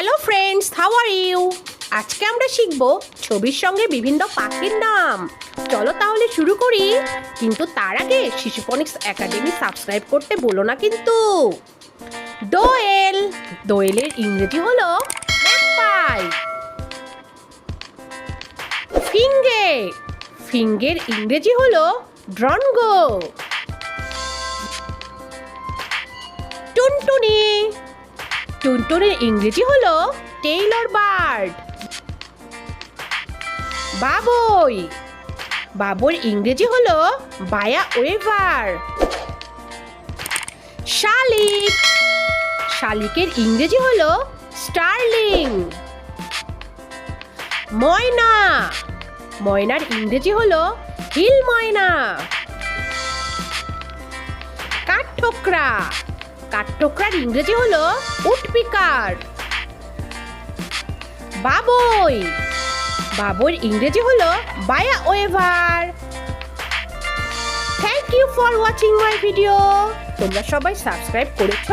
Hello friends how are you আজকে আমরা শিখব ছবির সঙ্গে বিভিন্ন পাখির নাম। চলো তাহলে শুরু করি। কিন্তু তার আগে শিশুপনিক্স একাডেমি সাবস্ক্রাইব করতে বলো না কিন্তু। দোয়েল। দোয়েলের ইংরেজি হলো ম্যাকপাই ফিঙ্গে। ফিঙ্গের ইংরেজি হলো ড্রনগো। টুনটুনি। টুনটুনির ইংরেজি হলো টেইলর বার্ড। বাবই। বাবুর ইংরেজি হলো বায়া ওয়েভার। শালিক। শালিকের ইংরেজি হলো স্টার্লিং। ময়না। ময়নার ইংরেজি হলো হিল ময়না। কাঠঠোকরা। কাঠঠোকরার ইংরেজি হলো উটপিকার বাবই। বাবুর ইংরেজি হলো baya weaver. Thank you for watching my video তোমরা সবাই সাবস্ক্রাইব করেছ।